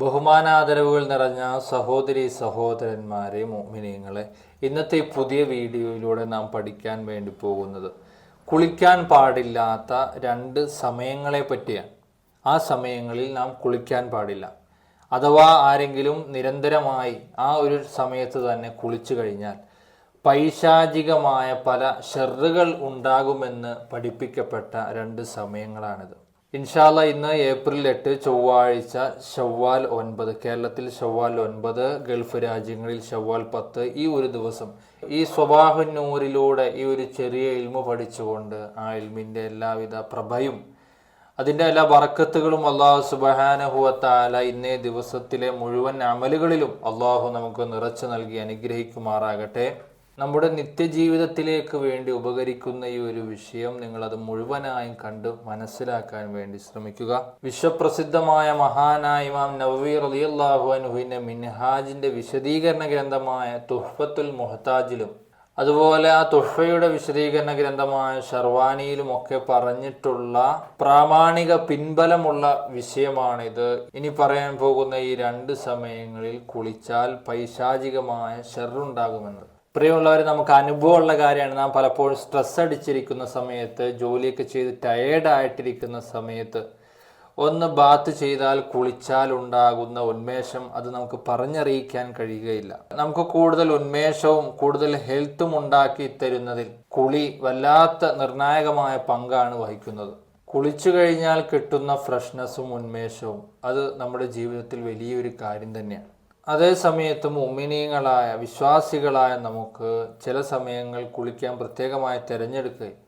ബഹുമാനാദരവുകൾ നിറഞ്ഞ സഹോദരി സഹോദരന്മാരെ മോമിനിയങ്ങളെ ഇന്നത്തെ പുതിയ വീഡിയോയിലൂടെ നാം പഠിക്കാൻ വേണ്ടി പോകുന്നത് കുളിക്കാൻ പാടില്ലാത്ത രണ്ട് സമയങ്ങളെ പറ്റിയാണ്. ആ സമയങ്ങളിൽ നാം കുളിക്കാൻ പാടില്ല. അഥവാ ആരെങ്കിലും നിരന്തരമായി ആ ഒരു സമയത്ത് തന്നെ കുളിച്ചു കഴിഞ്ഞാൽ പൈശാചികമായ പല ഷെറുകൾ ഉണ്ടാകുമെന്ന് പഠിപ്പിക്കപ്പെട്ട രണ്ട് സമയങ്ങളാണിത്. ഇൻഷാല്ല ഇന്ന് ഏപ്രിൽ എട്ട് ചൊവ്വാഴ്ച ഷവ്വാൽ ഒൻപത്. കേരളത്തിൽ ഷവ്വാൽ ഒൻപത് ഗൾഫ് രാജ്യങ്ങളിൽ ഷവ്വാൽ പത്ത്. ഈ ഒരു ദിവസം ഈ സ്വഭാവന്നൂരിലൂടെ ഈ ഒരു ചെറിയ ഇൽമ പഠിച്ചുകൊണ്ട് ആ ഇൽമിന്റെ എല്ലാവിധ പ്രഭയും അതിന്റെ എല്ലാ വറക്കത്തുകളും അള്ളാഹു സുബഹാനഹുവത്താല ഇന്നേ ദിവസത്തിലെ മുഴുവൻ അമലുകളിലും അള്ളാഹു നമുക്ക് നിറച്ചു നൽകി അനുഗ്രഹിക്കുമാറാകട്ടെ. നമ്മുടെ നിത്യജീവിതത്തിലേക്ക് വേണ്ടി ഉപകരിക്കുന്ന ഈ ഒരു വിഷയം നിങ്ങൾ അത് മുഴുവനായും കണ്ട് മനസ്സിലാക്കാൻ വേണ്ടി ശ്രമിക്കുക. വിശ്വപ്രസിദ്ധമായ മഹാനായ ഇമാം നവവി റളിയല്ലാഹു അനുഹിന്റെ മിൻഹാജിന്റെ വിശദീകരണ ഗ്രന്ഥമായ തുഹ്ഫത്തുൽ മുഹത്താജിലും അതുപോലെ ആ തുഹ്ഫയുടെ വിശദീകരണ ഗ്രന്ഥമായ ഷർവാനിയിലും ഒക്കെ പറഞ്ഞിട്ടുള്ള പ്രാമാണിക പിൻബലമുള്ള വിഷയമാണിത്. ഇനി പറയാൻ പോകുന്ന ഈ രണ്ട് സമയങ്ങളിൽ കുളിച്ചാൽ പൈശാചികമായ ഷെറുണ്ടാകുമെന്ന് പ്രിയമുള്ളവർ നമുക്ക് അനുഭവമുള്ള കാര്യമാണ്. നാം പലപ്പോഴും സ്ട്രെസ് അടിച്ചിരിക്കുന്ന സമയത്ത് ജോലിയൊക്കെ ചെയ്ത് ടയേർഡായിട്ടിരിക്കുന്ന സമയത്ത് ഒന്ന് ബാത്ത് ചെയ്താൽ കുളിച്ചാൽ ഉണ്ടാകുന്ന ഉന്മേഷം അത് നമുക്ക് പറഞ്ഞറിയിക്കാൻ കഴിയുകയില്ല. നമുക്ക് കൂടുതൽ ഉന്മേഷവും കൂടുതൽ ഹെൽത്തും ഉണ്ടാക്കി തരുന്നതിൽ കുളി വല്ലാത്ത നിർണായകമായ പങ്കാണ് വഹിക്കുന്നത്. കുളിച്ചു കഴിഞ്ഞാൽ കിട്ടുന്ന ഫ്രഷ്നസ്സും ഉന്മേഷവും അത് നമ്മുടെ ജീവിതത്തിൽ വലിയൊരു കാര്യം തന്നെയാണ്. അതേ സമയത്ത് മുമിനീങ്ങളായ വിശ്വാസികളായ നമുക്ക് ചില സമയങ്ങൾ കുളിക്കാൻ പ്രത്യേകമായി തിരഞ്ഞെടുക്കുകയും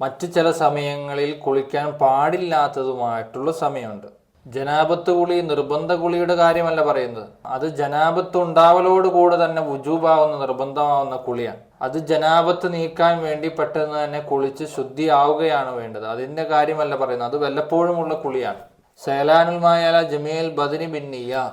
മറ്റ് ചില സമയങ്ങളിൽ കുളിക്കാൻ പാടില്ലാത്തതുമായിട്ടുള്ള സമയമുണ്ട്. ജനാപത്ത് കുളി നിർബന്ധ കുളിയുടെ കാര്യമല്ല പറയുന്നത്. അത് ജനാപത്ത് ഉണ്ടാവലോട് കൂടെ തന്നെ വുജൂബാവുന്ന നിർബന്ധമാവുന്ന കുളിയാണ്. അത് ജനാപത്ത് നീക്കാൻ വേണ്ടി പെട്ടെന്ന് തന്നെ കുളിച്ച് ശുദ്ധിയാവുകയാണ് വേണ്ടത്. അതിന്റെ കാര്യമല്ല പറയുന്നത്. അത് വല്ലപ്പോഴുമുള്ള കുളിയാണ്. സേലാനുൽമായാല ജമീൽ ബദിനി ബിന്നിയ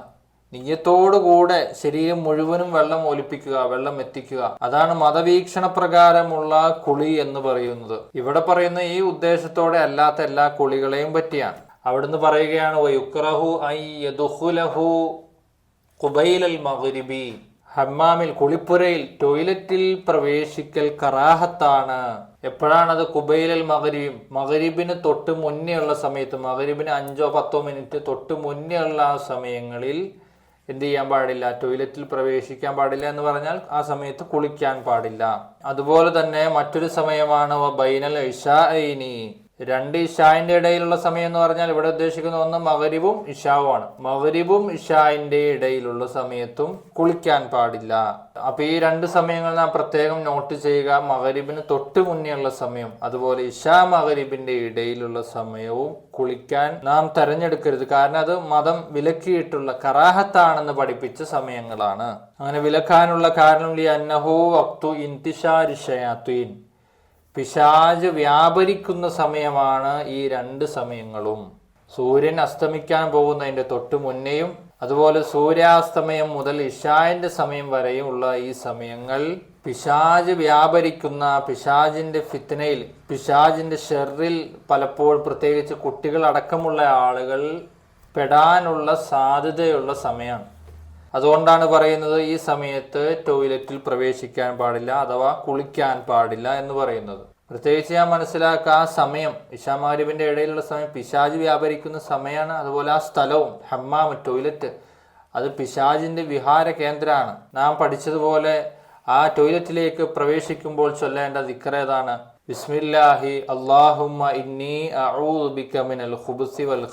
നീയത്തോടുകൂടെ ശരീരം മുഴുവനും വെള്ളം ഒലിപ്പിക്കുക വെള്ളം എത്തിക്കുക. അതാണ് മതവീക്ഷണ പ്രകാരമുള്ള കുളി എന്ന് പറയുന്നത്. ഇവിടെ പറയുന്ന ഈ ഉദ്ദേശത്തോടെ അല്ലാത്ത എല്ലാ കുളികളെയും പറ്റിയാണ്. അവിടുന്ന് പറയുകയാണ് ഹമ്മാമിൽ കുളിപ്പുരയിൽ ടോയ്ലറ്റിൽ പ്രവേശിക്കൽ കറാഹത്താണ്. എപ്പോഴാണത് കുബൈലൽ മകരിബിം മകരിബിന് തൊട്ട് മുന്നേ ഉള്ള സമയത്ത് മകരിബിന് അഞ്ചോ പത്തോ മിനിറ്റ് തൊട്ട് മുന്നേ ഉള്ള സമയങ്ങളിൽ എന്ത് ചെയ്യാൻ പാടില്ല? ടോയ്ലറ്റിൽ പ്രവേശിക്കാൻ പാടില്ല എന്ന് പറഞ്ഞാൽ ആ സമയത്ത് കുളിക്കാൻ പാടില്ല. അതുപോലെ തന്നെ മറ്റൊരു സമയമാണ് ബൈനൽ ഇഷാഇനി രണ്ട് ഇഷാന്റെ ഇടയിലുള്ള സമയം എന്ന് പറഞ്ഞാൽ ഇവിടെ ഉദ്ദേശിക്കുന്ന ഒന്ന് മകരിവും ഇഷാവുമാണ്. മകരിവും ഇഷാന്റെ ഇടയിലുള്ള സമയത്തും കുളിക്കാൻ പാടില്ല. അപ്പൊ ഈ രണ്ട് സമയങ്ങൾ നാം പ്രത്യേകം നോട്ട് ചെയ്യുക. മകരിബിന് തൊട്ട് മുന്നേയുള്ള സമയം അതുപോലെ ഇഷാ മകരിബിന്റെ ഇടയിലുള്ള സമയവും കുളിക്കാൻ നാം തെരഞ്ഞെടുക്കരുത്. കാരണം അത് മതം വിലക്കിയിട്ടുള്ള കറാഹത്താണെന്ന് പഠിപ്പിച്ച സമയങ്ങളാണ്. അങ്ങനെ വിലക്കാനുള്ള കാരണം ലി അന്നഹോ വക്തു ഇന്തിഷാരിഷയാത്വീൻ പിശാജ് വ്യാപരിക്കുന്ന സമയമാണ് ഈ രണ്ട് സമയങ്ങളും. സൂര്യൻ അസ്തമിക്കാൻ പോകുന്നതിന്റെ തൊട്ട് മുന്നേയും അതുപോലെ സൂര്യാസ്തമയം മുതൽ ഇഷാന്റെ സമയം വരെയും ഉള്ള ഈ സമയങ്ങൾ പിശാജ് വ്യാപരിക്കുന്ന പിശാജിന്റെ ഫിത്തനയിൽ പിശാജിന്റെ ഷെറിൽ പലപ്പോഴും പ്രത്യേകിച്ച് കുട്ടികൾ അടക്കമുള്ള ആളുകൾ പെടാനുള്ള സാധ്യതയുള്ള സമയമാണ്. അതുകൊണ്ടാണ് പറയുന്നത് ഈ സമയത്ത് ടോയ്ലറ്റിൽ പ്രവേശിക്കാൻ പാടില്ല അഥവാ കുളിക്കാൻ പാടില്ല എന്ന് പറയുന്നത്. പ്രത്യേകിച്ച് ഞാൻ മനസ്സിലാക്കുക ആ സമയം ഇഷാമാരിവിന്റെ ഇടയിലുള്ള സമയം പിശാജ് വ്യാപരിക്കുന്ന സമയമാണ്. അതുപോലെ ആ സ്ഥലവും ഹമ്മാമ് ടോയ്ലറ്റ് അത് പിശാജിന്റെ വിഹാര കേന്ദ്രമാണ്. നാം പഠിച്ചതുപോലെ ആ ടോയ്ലറ്റിലേക്ക് പ്രവേശിക്കുമ്പോൾ ചൊല്ലേണ്ട ദിക്കറേതാണ് ബിസ്മില്ലാഹി അള്ളാഹുമ്മ ഇന്നി അഊദു ബിക മിനൽ ഖുബ്സി വൽ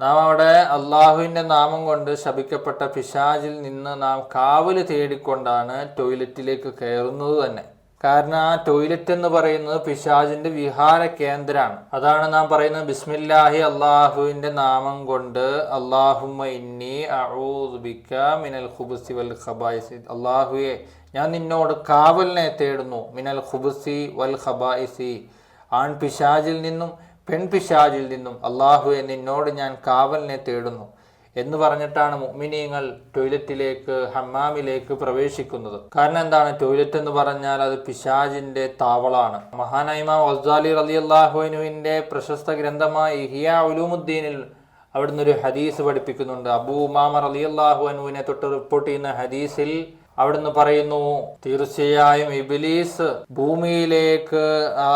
നാം അവിടെ അള്ളാഹുവിന്റെ നാമം കൊണ്ട് ശപിക്കപ്പെട്ട പിശാജിൽ നിന്ന് നാം കാവൽ തേടിക്കൊണ്ടാണ് ടോയ്ലറ്റിലേക്ക് കയറുന്നത് തന്നെ. കാരണം ആ ടോയ്ലറ്റ് എന്ന് പറയുന്നത് പിശാജിന്റെ വിഹാര കേന്ദ്രമാണ്. അതാണ് നാം പറയുന്നത് ബിസ്മില്ലാഹി അള്ളാഹുവിന്റെ നാമം കൊണ്ട് അള്ളാഹുമ്മ ഇന്നി മിനൽ വൽ അള്ളാഹുവെ ഞാൻ നിന്നോട് കാവലിനെ തേടുന്നു. മിനൽ ഖുബുസി വൽ ഖബായിസി. ആൺ പിശാജിൽ നിന്നും പെൺപിശാജിൽ നിന്നും അള്ളാഹുവെ നിന്നോട് ഞാൻ കാവലിനെ തേടുന്നു എന്ന് പറഞ്ഞിട്ടാണ് മുഅ്മിനീങ്ങൾ ടോയ്ലറ്റിലേക്ക് ഹമ്മാമിലേക്ക് പ്രവേശിക്കുന്നത്. കാരണം എന്താണ്? ടോയ്ലറ്റ് എന്ന് പറഞ്ഞാൽ അത് പിശാജിന്റെ താവളാണ്. മഹാനൈമ വസ്ദാലി അലി അള്ളാഹുവിനുവിന്റെ പ്രശസ്ത ഗ്രന്ഥമായ ഇഹിയ ഉലൂമുദ്ദീനിൽ അവിടുന്ന് ഒരു ഹദീസ് പഠിപ്പിക്കുന്നുണ്ട്. അബൂ ഉമാമർ അലി അള്ളാഹു അനുവിനെ തൊട്ട് റിപ്പോർട്ട് ചെയ്യുന്ന ഹദീസിൽ അവിടുന്ന് പറയുന്നു തീർച്ചയായും ഇബിലീസ് ഭൂമിയിലേക്ക്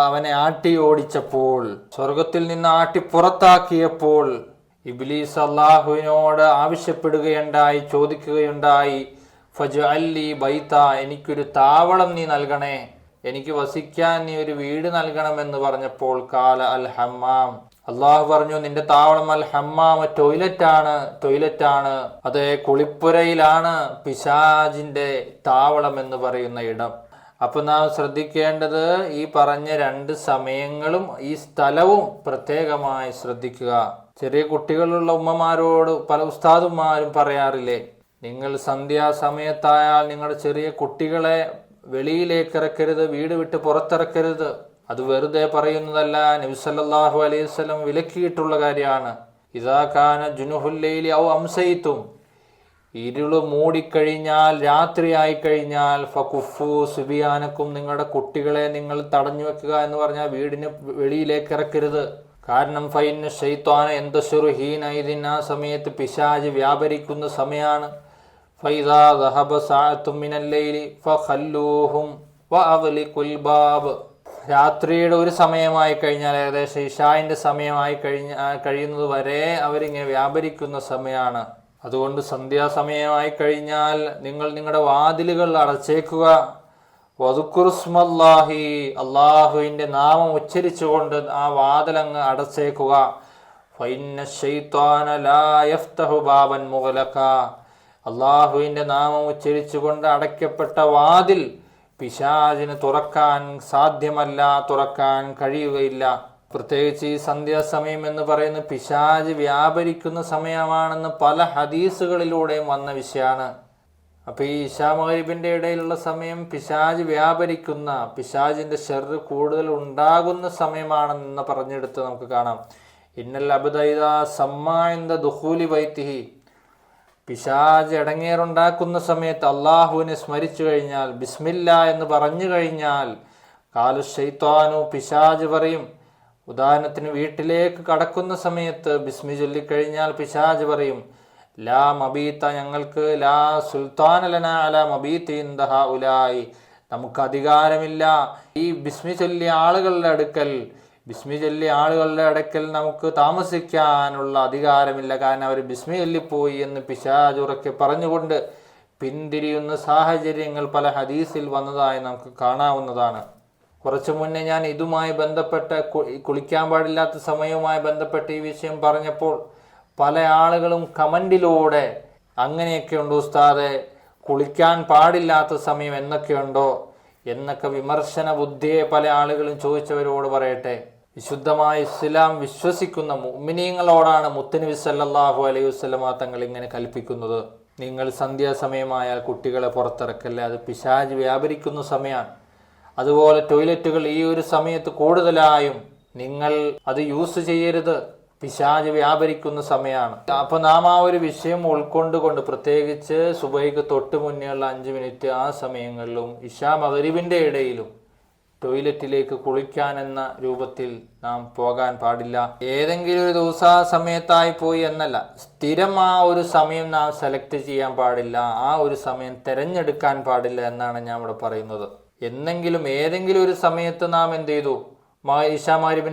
അവനെ ആട്ടി ഓടിച്ചപ്പോൾ സ്വർഗത്തിൽ നിന്ന് ആട്ടി പുറത്താക്കിയപ്പോൾ ഇബിലീസ് അള്ളാഹുവിനോട് ആവശ്യപ്പെടുകയുണ്ടായി ചോദിക്കുകയുണ്ടായി ഫജ് അല്ലി ബൈത്ത എനിക്കൊരു താവളം നീ നൽകണേ. എനിക്ക് വസിക്കാൻ നീ ഒരു വീട് നൽകണമെന്ന് പറഞ്ഞപ്പോൾ കാല അൽ ഹമ്മാം അള്ളാഹു പറഞ്ഞു നിന്റെ താവളം അൽ ഹമ്മാമ ടോയ്ലറ്റ് ആണ് ടോയ്ലറ്റ് ആണ് അത് കുളിപ്പുരയിലാണ് പിശാജിന്റെ താവളം എന്ന് പറയുന്ന ഇടം. അപ്പൊ നാം ശ്രദ്ധിക്കേണ്ടത് ഈ പറഞ്ഞ രണ്ട് സമയങ്ങളും ഈ സ്ഥലവും പ്രത്യേകമായി ശ്രദ്ധിക്കുക. ചെറിയ കുട്ടികളുള്ള ഉമ്മമാരോട് പല ഉസ്താദുമാരും പറയാറില്ലേ നിങ്ങൾ സന്ധ്യാസമയത്തായാൽ നിങ്ങളുടെ ചെറിയ കുട്ടികളെ വെളിയിലേക്ക് ഇറക്കരുത് വീട് വിട്ട് പുറത്തിറക്കരുത്. അത് വെറുതെ പറയുന്നതല്ല നബിസല്ലാഹു അലൈഹി വസല്ലം വിലക്കിയിട്ടുള്ള കാര്യമാണ്. ഇതാ കാന ജുനുഹുല്ലയിലി ഔ അംസയിത്തും ഇരുൾ മൂടിക്കഴിഞ്ഞാൽ രാത്രിയായി കഴിഞ്ഞാൽ ഫകുഫു സുബിയാനക്കും നിങ്ങളുടെ കുട്ടികളെ നിങ്ങൾ തടഞ്ഞു വെക്കുക എന്ന് പറഞ്ഞാൽ വീടിന് വെളിയിലേക്ക് ഇറക്കരുത്. കാരണം ഫൈന് ഷെയ്ത്താന എന്തശുറു ഹീനൈദിൻ ആ സമയത്ത് പിശാജ് വ്യാപരിക്കുന്ന സമയമാണ് ഫൈദാ ദഹബ സാഅത്തും മിനല്ലൈലി വ അവലി ബാബ്. രാത്രിയുടെ ഒരു സമയമായി കഴിഞ്ഞാൽ ഏകദേശം ഇഷായിന്റെ സമയമായി കഴിഞ്ഞ കഴിയുന്നത് വരെ അവരിങ്ങനെ വ്യാപരിക്കുന്ന സമയമാണ്. അതുകൊണ്ട് സന്ധ്യാസമയമായി കഴിഞ്ഞാൽ നിങ്ങൾ നിങ്ങളുടെ വാതിലുകൾ അടച്ചേക്കുക. വതുക്കുറുസ്മല്ലാഹി അള്ളാഹുവിന്റെ നാമം ഉച്ചരിച്ചുകൊണ്ട് ആ വാതിലങ്ങ് അടച്ചേക്കുക. ബാബൻ മുഗലക അള്ളാഹുവിന്റെ നാമം ഉച്ചരിച്ചുകൊണ്ട് അടയ്ക്കപ്പെട്ട വാതിൽ പിശാചിന് തുറക്കാൻ സാധ്യമല്ല തുറക്കാൻ കഴിയുകയില്ല. പ്രത്യേകിച്ച് ഈ സന്ധ്യാസമയം എന്ന് പറയുന്ന പിശാജ് വ്യാപരിക്കുന്ന സമയമാണെന്ന് പല ഹദീസുകളിലൂടെയും വന്ന വിഷയമാണ്. അപ്പൊ ഈ ഇഷാ മഹരിബിന്റെ ഇടയിലുള്ള സമയം പിശാജ് വ്യാപരിക്കുന്ന പിശാജിന്റെ ഷെറ് കൂടുതൽ ഉണ്ടാകുന്ന സമയമാണെന്ന് പറഞ്ഞെടുത്ത് നമുക്ക് കാണാം. ഇന്നൽ അബുദൈദ സമ്മാന്ത ദുഹൂലി വൈത്തിഹി പിശാജ് ഇടങ്ങേറുണ്ടാക്കുന്ന സമയത്ത് അള്ളാഹുവിനെ സ്മരിച്ചു കഴിഞ്ഞാൽ ബിസ്മില്ല എന്ന് പറഞ്ഞു കഴിഞ്ഞാൽ കാലു ഷെയ്ത്താനു പിശാജ് പറയും. ഉദാഹരണത്തിന് വീട്ടിലേക്ക് കടക്കുന്ന സമയത്ത് ബിസ്മി ചൊല്ലിക്കഴിഞ്ഞാൽ പിശാജ് പറയും ലാ മബീത്ത ഞങ്ങൾക്ക് ലാ സുൽത്താനലന അല മബീത്തീന്തഹ ഉലായി നമുക്ക് അധികാരമില്ല. ഈ ബിസ്മി ചൊല്ലിയ ആളുകളുടെ അടുക്കൽ ബിസ്മി ചൊല്ലി ആളുകളുടെ അടുക്കൽ നമുക്ക് താമസിക്കാനുള്ള അധികാരമില്ല. കാരണം അവർ ബിസ്മി ചൊല്ലിപ്പോയി എന്ന് പിശാചുറക്കെ പറഞ്ഞുകൊണ്ട് പിന്തിരിയുന്ന സാഹചര്യങ്ങൾ പല ഹദീസിൽ വന്നതായി നമുക്ക് കാണാവുന്നതാണ്. കുറച്ചു മുന്നേ ഞാൻ ഇതുമായി ബന്ധപ്പെട്ട കുളിക്കാൻ പാടില്ലാത്ത സമയവുമായി ബന്ധപ്പെട്ട് ഈ വിഷയം പറഞ്ഞപ്പോൾ പല ആളുകളും കമന്റിലൂടെ അങ്ങനെയൊക്കെ ഉണ്ടോ ഉസ്താദെ കുളിക്കാൻ പാടില്ലാത്ത സമയം എന്നൊക്കെയുണ്ടോ? എന്നൊക്കെ വിമർശന ബുദ്ധിയെ പല ആളുകളും ചോദിച്ചവരോട് പറയട്ടെ. വിശുദ്ധമായ ഇസ്ലാം വിശ്വസിക്കുന്ന മുഅ്മിനീങ്ങളോടാണ് മുത്തനബി സല്ലല്ലാഹു അലൈഹി വസല്ലമ തങ്ങൾ ഇങ്ങനെ കൽപ്പിക്കുന്നത്. നിങ്ങൾ സന്ധ്യാസമയമായാൽ കുട്ടികളെ പുറത്തിറക്കല്ലേ? അത് പിശാജ് വ്യാപരിക്കുന്ന സമയമാണ്. അതുപോലെ ടോയ്ലറ്റുകൾ ഈ ഒരു സമയത്ത് കൂടുതലായും നിങ്ങൾ അത് യൂസ് ചെയ്യരുത്. പിശാജ് വ്യാപരിക്കുന്ന സമയമാണ്. അപ്പൊ നാം ആ ഒരു വിഷയം ഉൾക്കൊണ്ടുകൊണ്ട് പ്രത്യേകിച്ച് സുബൈക്ക് തൊട്ട് മുന്നേയുള്ള അഞ്ച് മിനിറ്റ് ആ സമയങ്ങളിലും ഇഷാ മകരിവിന്റെ ഇടയിലും ടോയ്ലറ്റിലേക്ക് കുളിക്കാൻ എന്ന രൂപത്തിൽ നാം പോകാൻ പാടില്ല. ഏതെങ്കിലും ഒരു ദിവസം സമയത്തായി പോയി എന്നല്ല സ്ഥിരം ആ ഒരു സമയം നാം സെലക്ട് ചെയ്യാൻ പാടില്ല ആ ഒരു സമയം തിരഞ്ഞെടുക്കാൻ പാടില്ല എന്നാണ് ഞാൻ ഇവിടെ പറയുന്നത്. എന്നെങ്കിലും ഏതെങ്കിലും ഒരു സമയത്ത് നാം എന്ത് ചെയ്തു? മാ-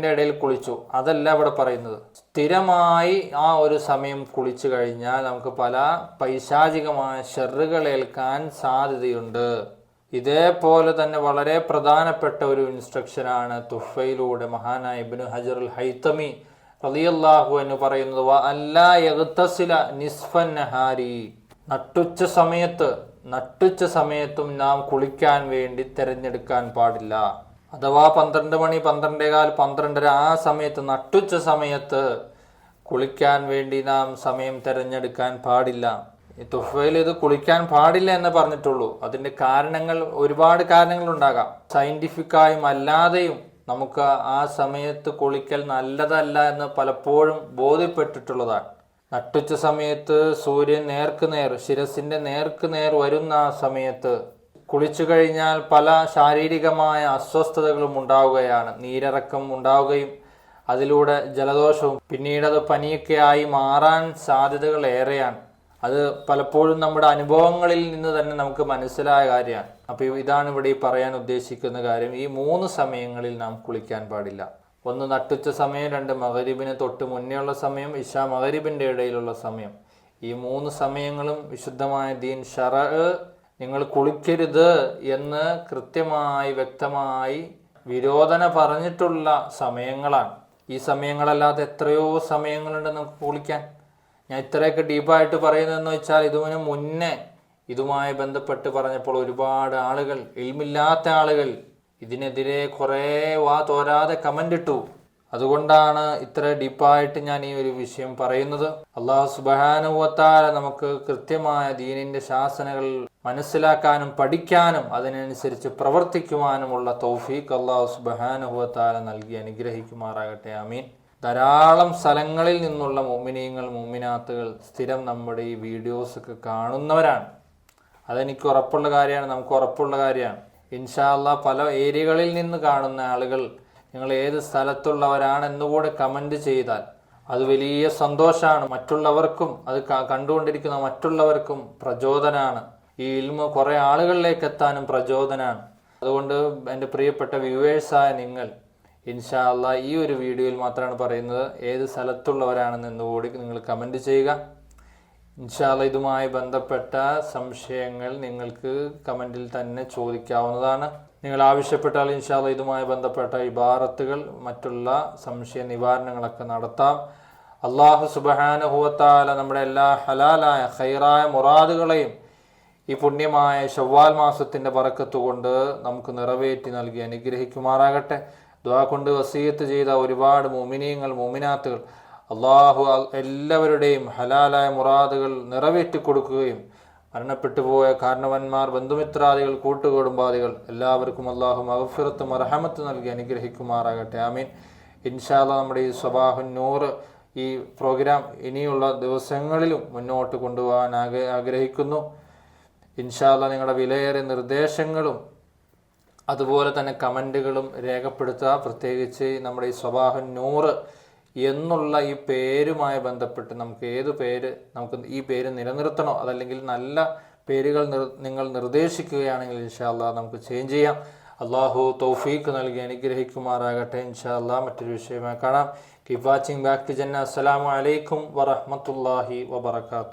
ഇടയിൽ കുളിച്ചു. അതല്ല ഇവിടെ പറയുന്നത്. സ്ഥിരമായി ആ ഒരു സമയം കുളിച്ചു കഴിഞ്ഞാൽ നമുക്ക് പല പൈശാചികമായ ഷെറുകൾ ഏൽക്കാൻ സാധ്യതയുണ്ട്. ഇതേപോലെ തന്നെ വളരെ പ്രധാനപ്പെട്ട ഒരു ഇൻസ്ട്രക്ഷനാണ് തുഫയിലൂടെ മഹാനായ ഇബ്നു ഹജറുൽ ഹൈത്തമി റളിയല്ലാഹു എന്ന് പറയുന്നത് അല്ലാ യഗ്തസില നിസ്ഫൻ നഹാരി. നട്ടുച്ച സമയത്ത് നട്ടുച്ച സമയത്തും നാം കുളിക്കാൻ വേണ്ടി തിരഞ്ഞെടുക്കാൻ പാടില്ല. അഥവാ പന്ത്രണ്ട് മണി പന്ത്രണ്ടേകാൽ പന്ത്രണ്ടര ആ സമയത്ത് നട്ടുച്ച സമയത്ത് കുളിക്കാൻ വേണ്ടി നാം സമയം തിരഞ്ഞെടുക്കാൻ പാടില്ല. ഈ തുഫയിൽ ഇത് കുളിക്കാൻ പാടില്ല എന്ന് പറഞ്ഞിട്ടുള്ളൂ. അതിന്റെ കാരണങ്ങൾ ഒരുപാട് കാരണങ്ങൾ ഉണ്ടാകാം സയന്റിഫിക്കായും അല്ലാതെയും നമുക്ക് ആ സമയത്ത് കുളിക്കൽ നല്ലതല്ല എന്ന് പലപ്പോഴും ബോധ്യപ്പെട്ടിട്ടുള്ളതാണ്. നട്ടുച്ച സമയത്ത് സൂര്യൻ നേർക്ക് നേർ ശിരസിന്റെ നേർക്ക് നേർ വരുന്ന ആ സമയത്ത് കുളിച്ചു കഴിഞ്ഞാൽ പല ശാരീരികമായ അസ്വസ്ഥതകളും ഉണ്ടാവുകയാണ്. നീരിറക്കം ഉണ്ടാവുകയും അതിലൂടെ ജലദോഷവും പിന്നീട് അത് പനിയൊക്കെ ആയി മാറാൻ സാധ്യതകൾ ഏറെയാണ്. അത് പലപ്പോഴും നമ്മുടെ അനുഭവങ്ങളിൽ നിന്ന് തന്നെ നമുക്ക് മനസ്സിലായ കാര്യമാണ്. അപ്പോൾ ഇതാണ് ഇവിടെ ഈ പറയാൻ ഉദ്ദേശിക്കുന്ന കാര്യം. ഈ മൂന്ന് സമയങ്ങളിൽ നാം കുളിക്കാൻ പാടില്ല. ഒന്ന് നട്ടുച്ച സമയം രണ്ട് മകരീബിന് തൊട്ട് മുന്നേയുള്ള സമയം ഇഷ മകരീബിന്റെ ഇടയിലുള്ള സമയം. ഈ മൂന്ന് സമയങ്ങളും വിശുദ്ധമായ ദീൻ ഷറ നിങ്ങൾ കുളിക്കരുത് എന്ന് കൃത്യമായി വ്യക്തമായി വിരോധന പറഞ്ഞിട്ടുള്ള സമയങ്ങളാണ്. ഈ സമയങ്ങളല്ലാതെ എത്രയോ സമയങ്ങളുണ്ട് നമുക്ക് കുളിക്കാൻ. ഞാൻ ഇത്രയൊക്കെ ഡീപ്പായിട്ട് പറയുന്നതെന്ന് വെച്ചാൽ ഇതിന് മുന്നേ ഇതുമായി ബന്ധപ്പെട്ട് പറഞ്ഞപ്പോൾ ഒരുപാട് ആളുകൾ ഇൽമില്ലാത്ത ആളുകൾ ഇതിനെതിരെ കുറേ വാ തോരാതെ കമന്റ് ഇട്ടു. അതുകൊണ്ടാണ് ഇത്ര ഡീപ്പായിട്ട് ഞാൻ ഈ ഒരു വിഷയം പറയുന്നത്. അള്ളാഹു സുബാനുവത്താല നമുക്ക് കൃത്യമായ ദീനിന്റെ ശാസനകൾ മനസ്സിലാക്കാനും പഠിക്കാനും അതിനനുസരിച്ച് പ്രവർത്തിക്കുവാനുമുള്ള തൗഫീഖ് അള്ളാഹു സുബാനുവത്താല നൽകി അനുഗ്രഹിക്കുമാറാകട്ടെ. അമീൻ ധാരാളം സ്ഥലങ്ങളിൽ നിന്നുള്ള മുമ്മിനീങ്ങൾ മുമ്മിനാത്തുകൾ സ്ഥിരം നമ്മുടെ ഈ വീഡിയോസൊക്കെ കാണുന്നവരാണ്. അതെനിക്ക് ഉറപ്പുള്ള കാര്യമാണ് നമുക്ക് ഉറപ്പുള്ള കാര്യമാണ്. ഇൻഷാല്ല പല ഏരിയകളിൽ നിന്ന് കാണുന്ന ആളുകൾ നിങ്ങൾ ഏത് സ്ഥലത്തുള്ളവരാണെന്നുകൂടെ കമന്റ് ചെയ്താൽ അത് വലിയ സന്തോഷമാണ്. മറ്റുള്ളവർക്കും അത് കണ്ടുകൊണ്ടിരിക്കുന്ന മറ്റുള്ളവർക്കും പ്രചോദനമാണ് ഈ ഇൽമ കുറേ ആളുകളിലേക്ക് എത്താനും പ്രചോദനമാണ് അതുകൊണ്ട് എന്റെ പ്രിയപ്പെട്ട വ്യൂവേഴ്സായ നിങ്ങൾ ഇൻഷാ അല്ലാ ഈ ഒരു വീഡിയോയിൽ മാത്രമാണ് പറയുന്നത്. ഏത് സ്ഥലത്തുള്ളവരാണെന്ന് എന്നുകൂടി നിങ്ങൾ കമന്റ് ചെയ്യുക. ഇൻഷാല്ല ഇതുമായി ബന്ധപ്പെട്ട സംശയങ്ങൾ നിങ്ങൾക്ക് കമന്റിൽ തന്നെ ചോദിക്കാവുന്നതാണ്. നിങ്ങൾ ആവശ്യപ്പെട്ടാൽ ഇൻഷാല്ല ഇതുമായി ബന്ധപ്പെട്ട ഇബാറത്തുകൾ മറ്റുള്ള സംശയ നിവാരണങ്ങളൊക്കെ നടത്താം. അള്ളാഹു സുബഹാനുഹുവത്താല നമ്മുടെ എല്ലാ ഹലാലായ ഹൈറായ മുറാദുകളെയും ഈ പുണ്യമായ ഷവ്വാൽ മാസത്തിന്റെ പറക്കത്തുകൊണ്ട് നമുക്ക് നിറവേറ്റി നൽകി അനുഗ്രഹിക്കുമാറാകട്ടെ. ദ്വാ കൊണ്ട് വസീയത്ത് ചെയ്ത ഒരുപാട് മുമിനീങ്ങൾ മുമിനാത്തുകൾ അള്ളാഹു എല്ലാവരുടെയും ഹലാലായ മുറാദുകൾ നിറവേറ്റി കൊടുക്കുകയും മരണപ്പെട്ടു പോയ കാരണവന്മാർ ബന്ധുമിത്രാദികൾ കൂട്ടുകുടുംബാദികൾ എല്ലാവർക്കും അള്ളാഹു മഹഫിറത്തും അർഹമത്തും നൽകി അനുഗ്രഹിക്കുമാറാകട്ടെ. ആമീൻ. ഇൻഷാല്ല നമ്മുടെ ഈ സ്വബാഹുൻ നൂറ് ഈ പ്രോഗ്രാം ഇനിയുള്ള ദിവസങ്ങളിലും മുന്നോട്ട് കൊണ്ടുപോകാൻ ആഗ്ര ആഗ്രഹിക്കുന്നു. ഇൻഷാല്ല നിങ്ങളുടെ വിലയേറെ നിർദ്ദേശങ്ങളും അതുപോലെ തന്നെ കമന്റുകളും രേഖപ്പെടുത്തുക. പ്രത്യേകിച്ച് നമ്മുടെ ഈ സ്വഭാവ നൂറ് എന്നുള്ള ഈ പേരുമായി ബന്ധപ്പെട്ട് നമുക്ക് ഏത് പേര് നമുക്ക് ഈ പേര് നിലനിർത്തണോ അതല്ലെങ്കിൽ നല്ല പേരുകൾ നിങ്ങൾ നിർദ്ദേശിക്കുകയാണെങ്കിൽ ഇൻഷാല്ലാ നമുക്ക് ചേഞ്ച് ചെയ്യാം. അള്ളാഹു തൗഫീഖ് നൽകി അനുഗ്രഹിക്കുമാറാകട്ടെ ഇൻഷാല്ലാ മറ്റൊരു വിഷയമായി കാണാം. കീപ് വാച്ചിങ് ബാക്ക് ടു ജന്ന അസ്സലാമു അലൈക്കും വറഹ്മത്തുള്ളാഹി വബറകാതുഹു.